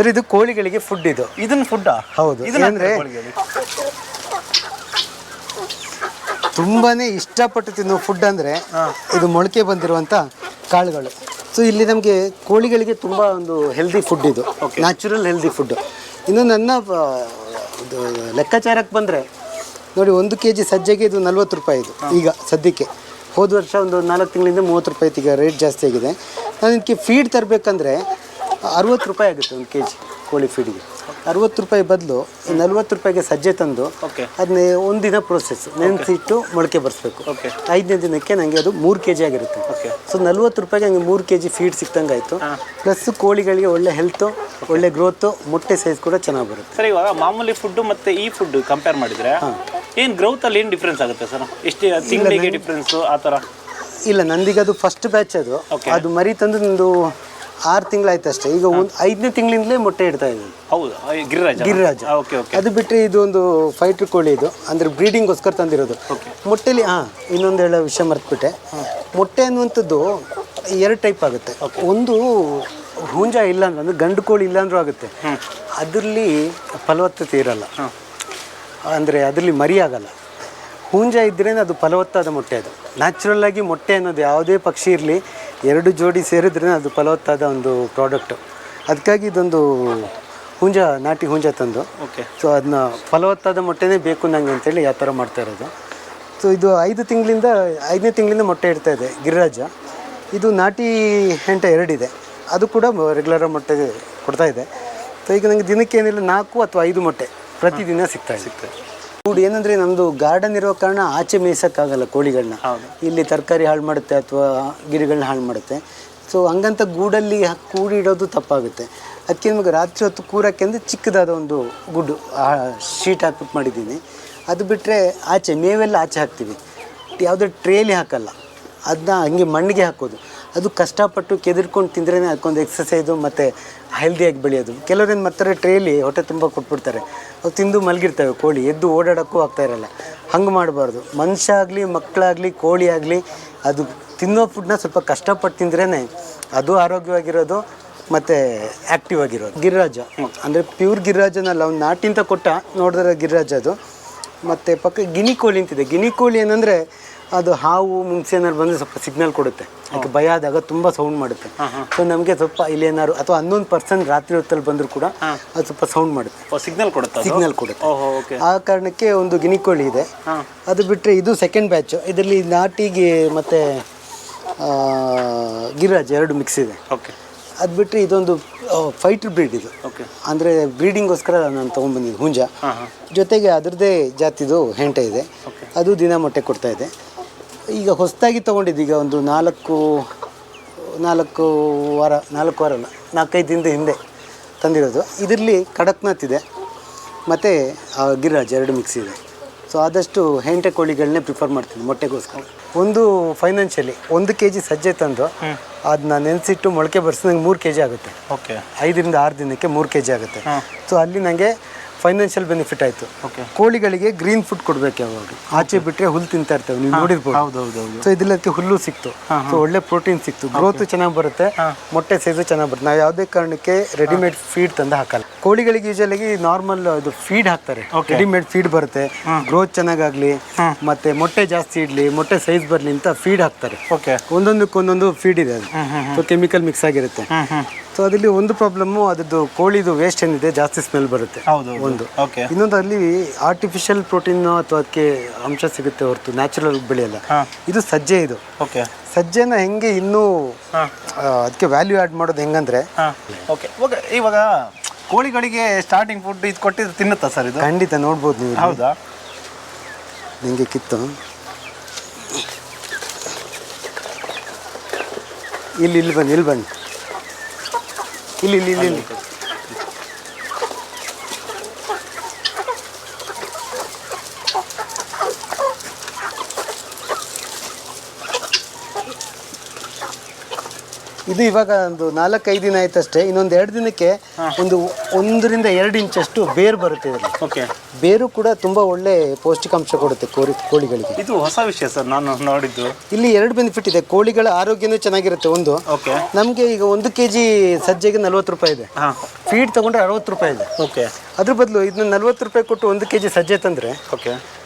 Sir ಇದು ಕೋಳಿಗಳಿಗೆ food ಇದು. ಇದನ್ನ ಫುಡ್ ಹೌದು. ಏನಂದ್ರೆ- ತುಂಬಾನೇ ಇಷ್ಟಪಟ್ಟು ತಿನ್ನುವ ಫುಡ್ ಅಂದ್ರೆ ಇದು ಮೊಳಕೆ ಬಂದಿರುವಂತ ಕಾಳುಗಳು. ಸೊ ಇಲ್ಲಿ ನಮಗೆ ಕೋಳಿಗಳಿಗೆ ತುಂಬ ಒಂದು ಹೆಲ್ದಿ ಫುಡ್ ಇದು. ನ್ಯಾಚುರಲ್ ಹೆಲ್ದಿ ಫುಡ್ ಇನ್ನು ನನ್ನ ಲೆಕ್ಕಾಚಾರಕ್ಕೆ ಬಂದರೆ ನೋಡಿ ಒಂದು ಕೆ ಜಿ ಸಜ್ಜೆಗೆ ಇದು ನಲ್ವತ್ತು ರೂಪಾಯಿ ಇದು. ಈಗ ಸದ್ಯಕ್ಕೆ. ಹೋದ ವರ್ಷ ಒಂದು ನಾಲ್ಕು ತಿಂಗಳಿಂದ ಮೂವತ್ತು ರೂಪಾಯಿ ಈಗ ರೇಟ್ ಜಾಸ್ತಿ ಆಗಿದೆ. ನಾನು ಇದಕ್ಕೆ ಫೀಡ್ ತರಬೇಕಂದ್ರೆ ಅರುವತ್ತು ರೂಪಾಯಿ ಆಗುತ್ತೆ ಒಂದು ಕೆ ಜಿ ಕೋಳಿ ಫೀಡಿಗೆ ಅರವತ್ತು ರೂಪಾಯಿ ಬದಲು ನಲ್ವತ್ತು ರೂಪಾಯಿಗೆ ಸಜ್ಜೆ ತಂದು ಅದನ್ನ ಅದನ್ನೇ ದಿನ ಪ್ರೊಸೆಸ್ ನೆನೆಸಿಟ್ಟು ಮೊಳಕೆ ಬರಿಸ್ಬೇಕು. ಐದನೇ ದಿನಕ್ಕೆ ನನಗೆ ಅದು ಮೂರು ಕೆ ಜಿ ಆಗಿರುತ್ತೆ. ಓಕೆ ಸೊ ನಲ್ವತ್ತು ರೂಪಾಯಿಗೆ ನನಗೆ ಮೂರು ಕೆ ಜಿ ಫೀಡ್ ಸಿಕ್ತಂಗೆ ಆಯಿತು ಪ್ಲಸ್ ಕೋಳಿಗಳಿಗೆ ಒಳ್ಳೆ ಹೆಲ್ತು ಒಳ್ಳೆ ಗ್ರೋತು ಮೊಟ್ಟೆ ಸೈಜ್ ಕೂಡ ಚೆನ್ನಾಗಿ ಬರುತ್ತೆ. ಸರ್ ಇವಾಗ ಮಾಮೂಲಿ ಫುಡ್ಡು ಮತ್ತು ಈ ಫುಡ್ ಕಂಪೇರ್ ಮಾಡಿದರೆ ಏನು ಗ್ರೋತಲ್ಲಿ ಏನು ಡಿಫ್ರೆನ್ಸ್ ಆಗುತ್ತೆ ಸರ್ ಎಷ್ಟು ತಿಂಗಳಿಗೆ ಡಿಫ್ರೆನ್ಸು ಆ ಥರ ಇಲ್ಲ ನಂದೀಗ ಅದು ಫಸ್ಟ್ ಬ್ಯಾಚ್ ಅದು. ಅದು ಮರಿ ತಂದು ನಂದು ಆರು ತಿಂಗಳಾಯ್ತು ಅಷ್ಟೇ. ಈಗ ಒಂದು ಐದನೇ ತಿಂಗಳಿಂದಲೇ ಮೊಟ್ಟೆ ಇಡ್ತಾ ಇದ್ದೀನಿ ಹೌದು ಗಿರಿರಾಜ. ಗಿರಿರಾಜ. Okay okay. ಅದು ಬಿಟ್ಟರೆ ಇದು ಒಂದು ಫೈಟ್ರ್ ಕೋಳಿ ಇದು. ಅಂದರೆ ಬ್ರೀಡಿಂಗ್ಗೋಸ್ಕರ ತಂದಿರೋದು. ಮೊಟ್ಟೆಲಿ ಹಾಂ ಇನ್ನೊಂದು ಹೇಳೋ ವಿಷಯ ಮರ್ತ್ಬಿಟ್ಟೆ. ಮೊಟ್ಟೆ ಅನ್ನುವಂಥದ್ದು ಎರಡು ಟೈಪ್ ಆಗುತ್ತೆ. ಒಂದು ಹುಂಜ ಇಲ್ಲ ಅಂದ್ರೆ ಅಂದರೆ ಗಂಡು ಕೋಳಿ ಇಲ್ಲಾಂದ್ರೂ ಆಗುತ್ತೆ. ಅದರಲ್ಲಿ ಫಲವತ್ತತೆ ಇರಲ್ಲ. ಅಂದರೆ ಅದರಲ್ಲಿ ಮರಿ ಆಗಲ್ಲ. ಹುಂಜ ಇದ್ರೇ ಅದು ಫಲವತ್ತಾದ ಮೊಟ್ಟೆ ಅದು. ನ್ಯಾಚುರಲ್ಲಾಗಿ ಮೊಟ್ಟೆ ಅನ್ನೋದು ಯಾವುದೇ ಪಕ್ಷಿ ಇರಲಿ ಎರಡು ಜೋಡಿ ಸೇರಿದ್ರೆ ಅದು ಫಲವತ್ತಾದ ಒಂದು ಪ್ರಾಡಕ್ಟು ಅದಕ್ಕಾಗಿ ಇದೊಂದು ಹುಂಜ ನಾಟಿ ಹುಂಜ ತಂದು. ಓಕೆ ಸೊ ಅದನ್ನ ಫಲವತ್ತಾದ ಮೊಟ್ಟೆನೇ ಬೇಕು ನಂಗೆ ಅಂತೇಳಿ ಯಾವ ಥರ ಮಾಡ್ತಾ ಇರೋದು. ಸೊ ಇದು ಐದು ತಿಂಗಳಿಂದ ಐದನೇ ತಿಂಗಳಿಂದ ಮೊಟ್ಟೆ ಇಡ್ತಾ ಇದೆ ಗಿರಿರಾಜ. ಇದು ನಾಟಿ ಹೆಂಟ ಎರಡಿದೆ. ಅದು ಕೂಡ ರೆಗ್ಯುಲರ್ ಮೊಟ್ಟೆ ಕೊಡ್ತಾ ಇದೆ. ಸೊ ಈಗ ನನಗೆ ದಿನಕ್ಕೆ ಏನಿಲ್ಲ ನಾಲ್ಕು ಅಥವಾ ಐದು ಮೊಟ್ಟೆ ಪ್ರತಿದಿನ ಸಿಗ್ತಾ ಇದೆ. ಸಿಗ್ತದೆ ಫುಡ್ ಏನಂದ್ರೆ ನಮ್ದು ಗಾರ್ಡನ್ ಇರೋ ಕಾರಣ ಆಚೆ ಮೇಯ್ಸೋಕ್ಕಾಗಲ್ಲ ಕೋಳಿಗಳನ್ನ. ಇಲ್ಲಿ ತರಕಾರಿ ಹಾಳು ಮಾಡುತ್ತೆ ಅಥವಾ ಗಿಡಗಳನ್ನ ಹಾಳು ಮಾಡುತ್ತೆ. ಸೊ ಹಂಗಂತ ಗೂಡಲ್ಲಿ ಕೂಡಿ ಕೂಡಿಡೋದು ತಪ್ಪಾಗುತ್ತೆ. ಅದಕ್ಕೆ ನಿಮಗೆ ರಾತ್ರಿ ಹೊತ್ತು ಕೂರಕ್ಕೆ ಅಂದರೆ ಚಿಕ್ಕದಾದ ಒಂದು ಗುಡ್ಡು ಶೀಟ್ ಹಾಕ್ಬಿಟ್ಟು ಮಾಡಿದ್ದೀನಿ. ಅದು ಬಿಟ್ಟರೆ ಆಚೆ ಮೇವೆಲ್ಲ ಆಚೆ ಹಾಕ್ತೀವಿ. ಯಾವುದೇ ಟ್ರೇಲಿ ಹಾಕಲ್ಲ. ಅದನ್ನ ಹಂಗೆ ಮಣ್ಣಿಗೆ ಹಾಕೋದು. ಅದು ಕಷ್ಟಪಟ್ಟು ಕೆದರ್ಕೊಂಡು ತಿಂದ್ರೇ ಅದಕ್ಕೊಂದು ಎಕ್ಸಸೈಸು ಮತ್ತು ಹೆಲ್ದಿಯಾಗಿ ಬೆಳೆಯೋದು. ಕೆಲವ್ರೇನು ಮಾಡ್ತಾರೆ ಟ್ರೇಲಿ ಹೊಟ್ಟೆ ತುಂಬ ಕೊಟ್ಬಿಡ್ತಾರೆ. ಅವು ತಿಂದು ಮಲಗಿರ್ತವೆ ಕೋಳಿ, ಎದ್ದು ಓಡಾಡೋಕ್ಕೂ ಆಗ್ತಾ ಇರಲ್ಲ. ಹಂಗೆ ಮಾಡಬಾರ್ದು. ಮನುಷ್ಯ ಆಗಲಿ ಮಕ್ಕಳಾಗಲಿ ಕೋಳಿ ಆಗಲಿ ಅದು ತಿನ್ನೋ ಫುಡ್ನ ಸ್ವಲ್ಪ ಕಷ್ಟಪಟ್ಟು ತಿಂದ್ರೇ ಅದು ಆರೋಗ್ಯವಾಗಿರೋದು, ಮತ್ತು ಆ್ಯಕ್ಟಿವ್ ಆಗಿರೋದು. ಗಿರಿರಾಜ. ಅಂದರೆ ಪ್ಯೂರ್ ಗಿರಿರಾಜನಲ್ಲ ಅವ್ನು ನಾಟಿಂತ ಕೊಟ್ಟ ನೋಡಿದ್ರೆ ಗಿರಿರಾಜ ಅದು. ಮತ್ತು ಪಕ್ಕ ಗಿನಿ ಕೋಳಿ ಅಂತಿದೆ. ಗಿನಿ ಕೋಳಿ ಏನಂದರೆ ಅದು ಹಾವು ಮುಂಚೆ ಏನಾದ್ರು ಬಂದರೆ ಸ್ವಲ್ಪ ಸಿಗ್ನಲ್ ಕೊಡುತ್ತೆ. ಅದಕ್ಕೆ ಭಯ ಆದಾಗ ತುಂಬ ಸೌಂಡ್ ಮಾಡುತ್ತೆ. ಸೊ ನಮಗೆ ಸ್ವಲ್ಪ ಇಲ್ಲಿ ಏನಾದ್ರು ಅಥವಾ ಹನ್ನೊಂದು ಪರ್ಸೆಂಟ್ ರಾತ್ರಿ ಹೊತ್ತಲ್ಲಿ ಬಂದರೂ ಕೂಡ ಅದು ಸ್ವಲ್ಪ ಸೌಂಡ್ ಮಾಡುತ್ತೆ. ಸಿಗ್ನಲ್ ಕೊಡುತ್ತೆ ಸಿಗ್ನಲ್ ಕೊಡುತ್ತೆ. ಆ ಕಾರಣಕ್ಕೆ ಒಂದು ಗಿನಿಕೋಳಿ ಇದೆ. ಅದು ಬಿಟ್ಟರೆ ಇದು ಸೆಕೆಂಡ್ ಬ್ಯಾಚು ಇದರಲ್ಲಿ ನಾಟಿಗೆ ಮತ್ತು ಗಿರಿರಾಜ್ ಎರಡು ಮಿಕ್ಸ್ ಇದೆ. ಓಕೆ ಅದು ಬಿಟ್ಟರೆ ಇದೊಂದು ಫೈಟರ್ ಬ್ರೀಡ್ ಇದು. ಅಂದರೆ ಬ್ರೀಡಿಂಗೋಸ್ಕರ ನಾನು ತೊಗೊಂಡ್ಬಂದಿದ್ದು ಹುಂಜ. ಜೊತೆಗೆ ಅದರದ್ದೇ ಜಾತಿದು ಹೆಂಟೆ ಇದೆ. ಅದು ದಿನ ಮೊಟ್ಟೆ ಕೊಡ್ತಾ ಇದೆ. ಈಗ ಹೊಸದಾಗಿ ತೊಗೊಂಡಿದ್ದು ಈಗ ಒಂದು ನಾಲ್ಕು ನಾಲ್ಕು ವಾರ ನಾಲ್ಕು ವಾರ ಅಲ್ಲ ನಾಲ್ಕೈದು ದಿನದ ಹಿಂದೆ ತಂದಿರೋದು. ಇದರಲ್ಲಿ ಕಡಕ್ನಾಥ್ ಇದೆ ಮತ್ತು ಗಿರಿರಾಜ್ ಎರಡು ಮಿಕ್ಸ್ ಇದೆ. ಸೊ ಆದಷ್ಟು ಹೆಂಟೆ ಕೋಳಿಗಳನ್ನೇ ಪ್ರಿಫರ್ ಮಾಡ್ತೀನಿ ಮೊಟ್ಟೆಗೋಸ್ಕರ. ಒಂದು ಫೈನಾನ್ಷಿಯಲಿ ಒಂದು ಕೆ ಜಿ ಸಜ್ಜೆ ತಂದು ಅದನ್ನ ನೆನೆಸಿಟ್ಟು ಮೊಳಕೆ ಬರ್ಸಿ ನಂಗೆ ಮೂರು ಕೆ ಜಿ ಆಗುತ್ತೆ. ಓಕೆ ಐದರಿಂದ ಆರು ದಿನಕ್ಕೆ ಮೂರು ಕೆ ಜಿ ಆಗುತ್ತೆ. ಸೊ ಅಲ್ಲಿ ನನಗೆ ಫೈನಾನ್ಷಿಯಲ್ ಬೆನಿಫಿಟ್ ಆಯಿತು. ಕೋಳಿಗಳಿಗೆ ಗ್ರೀನ್ ಫುಡ್ ಕೊಡ್ಬೇಕು ಯಾವಾಗ ಆಚೆ ಬಿಟ್ಟರೆ ಹುಲ್ಲು ತಿಂತಾ ಇರ್ತೇವೆ ನೀವು ನೋಡಿರ್ಬೋದು. ಹೌದು ಹೌದು ಹೌದು. ಸೊ ಇದಕ್ಕೆ ಹುಲ್ಲು ಸಿಕ್ತು. ಸೊ ಒಳ್ಳೆ ಪ್ರೋಟೀನ್ ಸಿಕ್ತು. ಗ್ರೋತ್ ಚೆನ್ನಾಗಿ ಬರುತ್ತೆ. ಮೊಟ್ಟೆ ಸೈಜು ಚೆನ್ನಾಗಿ ಬರುತ್ತೆ. ನಾವು ಯಾವುದೇ ಕಾರಣಕ್ಕೆ ರೆಡಿಮೇಡ್ ಫೀಡ್ ತಂದು ಹಾಕಲ್ಲ. ಕೋಳಿಗಳಿಗೆ ಯೂಶಲಾಗಿ ನಾರ್ಮಲ್ ಇದು ಫೀಡ್ ಹಾಕ್ತಾರೆ. ರೆಡಿಮೇಡ್ ಫೀಡ್ ಬರುತ್ತೆ. ಗ್ರೋತ್ ಚೆನ್ನಾಗಾಗ್ಲಿ ಮತ್ತೆ ಮೊಟ್ಟೆ ಜಾಸ್ತಿ ಇಡ್ಲಿ ಮೊಟ್ಟೆ ಸೈಜ್ ಬರ್ಲಿ ಅಂತ ಫೀಡ್ ಹಾಕ್ತಾರೆ. ಓಕೆ ಒಂದೊಂದಕ್ಕೆ ಒಂದೊಂದು ಫೀಡ್ ಇದೆ ಅದು. ಸೊ ಕೆಮಿಕಲ್ ಮಿಕ್ಸ್ ಆಗಿರುತ್ತೆ. ಸೊ ಅದರಲ್ಲಿ ಒಂದು ಪ್ರಾಬ್ಲಮ್ಮು ಅದ್ರದ್ದು ಕೋಳಿದು ವೇಸ್ಟ್ ಏನಿದೆ ಜಾಸ್ತಿ ಸ್ಮೆಲ್ ಬರುತ್ತೆ. ಒಂದು. ಓಕೆ ಇನ್ನೊಂದು ಅಲ್ಲಿ ಆರ್ಟಿಫಿಷಿಯಲ್ ಪ್ರೋಟೀನ್ ಅಥವಾ ಅದಕ್ಕೆ ಅಂಶ ಸಿಗುತ್ತೆ ಹೊರತು ನ್ಯಾಚುರಲ್ ಬೆಳೆಯಲ್ಲ. ಇದು ಸಜ್ಜೆ ಇದು. ಓಕೆ ಸಜ್ಜೆನ ಹೆಂಗೆ ಇನ್ನೂ ಅದಕ್ಕೆ ವ್ಯಾಲ್ಯೂ ಆ್ಯಡ್ ಮಾಡೋದು ಹೆಂಗಂದ್ರೆ ಓಕೆ ಓಕೆ ಇವಾಗ ಕೋಳಿಗಳಿಗೆ ಸ್ಟಾರ್ಟಿಂಗ್ ಫುಡ್ ಇದು ಕೊಟ್ಟಿದ್ದು ತಿನ್ನುತ್ತಾ ಸರ್ ಇದು? ಖಂಡಿತ ನೋಡ್ಬೋದು ನೀವು ಇಲ್ಲಿ. ಹೌದಾ? ನಿಮಗೆ ಕಿತ್ತು. ಇಲ್ಲಿ ಇಲ್ಲಿ ಬನ್ನಿ ಇಲ್ಲಿ ಬನ್ನಿ. ಇಲ್ಲಿ ಇಲ್ಲಿ ಇಲ್ಲಿ ಇಲ್ಲಿ. ಇದು ಇವಾಗ ಒಂದು ನಾಲ್ಕೈದು ದಿನ ಆಯ್ತಷ್ಟೇ. ಇನ್ನೊಂದು ಎರಡು ದಿನಕ್ಕೆ ಒಂದು ಒಂದರಿಂದ ಎರಡು ಇಂಚಷ್ಟು ಬೇರು ಬರುತ್ತೆ ಇದರಲ್ಲಿ. ಓಕೆ. ಬೇರು ಕೂಡ ತುಂಬಾ ಒಳ್ಳೆ ಪೌಷ್ಟಿಕಾಂಶ ಕೊಡುತ್ತೆ ಕೋರಿ ಕೋಳಿಗಳಿಗೆ. ಇದು ಹೊಸ ವಿಷಯ ಸರ್ ನಾನು ನೋಡಿದ್ದು. ಇಲ್ಲಿ ಎರಡು ಬೆನಿಫಿಟ್ ಇದೆ. ಕೋಳಿಗಳ ಆರೋಗ್ಯನೂ ಚೆನ್ನಾಗಿರುತ್ತೆ. ಒಂದು ಓಕೆ. ನಮಗೆ ಈಗ ಒಂದು ಕೆ ಜಿ ಸಜ್ಜೆಗೆ ನಲ್ವತ್ತು ರೂಪಾಯಿ ಇದೆ. ಹಾಂ. ಫೀಡ್ ತಗೊಂಡ್ರೆ ಅರವತ್ತು ರೂಪಾಯಿ ಇದೆ. ಓಕೆ. ಅದ್ರ ಬದಲು ಇದನ್ನ ನಲ್ವತ್ತು ರೂಪಾಯಿ ಕೊಟ್ಟು ಒಂದು ಕೆ ಜಿ ಸಜ್ಜೆ ತಂದರೆ ಓಕೆ.